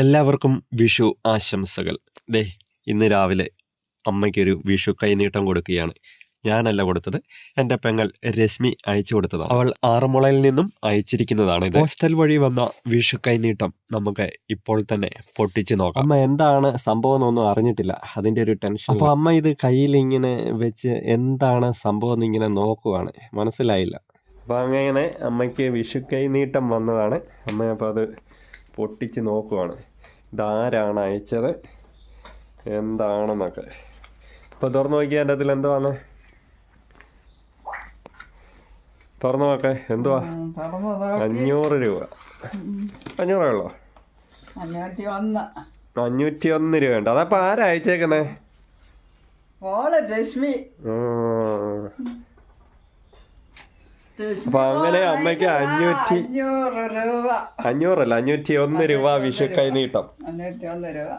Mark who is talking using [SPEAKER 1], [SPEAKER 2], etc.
[SPEAKER 1] എല്ലാവർക്കും വിഷു ആശംസകൾ. ദേ ഇന്ന് രാവിലെ അമ്മയ്ക്കൊരു വിഷു കൈനീട്ടം കൊടുക്കുകയാണ്. ഞാനല്ല കൊടുത്തത്. എന്റെ പെങ്ങൾ രശ്മി അയച്ചു കൊടുത്തതാണ്. അവൾ ആറന്മുളയിൽ നിന്നും അയച്ചിരിക്കുന്നതാണ് ഇത്. ഹോസ്റ്റൽ വഴി വന്ന വിഷു കൈനീട്ടം നമുക്ക് ഇപ്പോൾ തന്നെ പൊട്ടിച്ചു നോക്കാം. അമ്മ എന്താണ് സംഭവം എന്നൊന്നും അറിഞ്ഞിട്ടില്ല. അതിന്റെ ഒരു ടെൻഷൻ അപ്പോൾ അമ്മ ഇത് കയ്യിൽ ഇങ്ങനെ വെച്ച് എന്താണ് സംഭവം എന്ന് ഇങ്ങനെ നോക്കുവാണ്. മനസ്സിലായില്ല. അപ്പോൾ അങ്ങനെ അമ്മയ്ക്ക് വിഷു കൈനീട്ടം വന്നതാണ്. അമ്മ അപ്പോൾ അത് പൊട്ടിച്ച് നോക്കുവാണ്. ഇതാരാണ് അയച്ചത്? എന്താണെന്നൊക്കെ. ഇപ്പോൾ തുറന്നു നോക്കിയാൽ എന്റെ അതിൽ എന്തുവാണ് തുറന്നു നോക്കെ എന്തുവാ? അഞ്ഞൂറ് രൂപ. അഞ്ഞൂറേ ഉള്ളോ?
[SPEAKER 2] അഞ്ഞൂറ്റി ഒന്ന്.
[SPEAKER 1] രൂപ ഉണ്ട് അതപ്പോൾ ആരാ അയച്ചേക്കുന്നേ?
[SPEAKER 2] ഓൾ രശ്മി
[SPEAKER 1] അപ്പൊ അങ്ങനെ അമ്മയ്ക്ക് അഞ്ഞൂറ്റി-
[SPEAKER 2] അഞ്ഞൂറ് രൂപ.
[SPEAKER 1] അഞ്ഞൂറല്ല അഞ്ഞൂറ്റി ഒന്ന് രൂപ വിഷു കൈനീട്ടം
[SPEAKER 2] അഞ്ഞൂറ്റി ഒന്ന് രൂപ.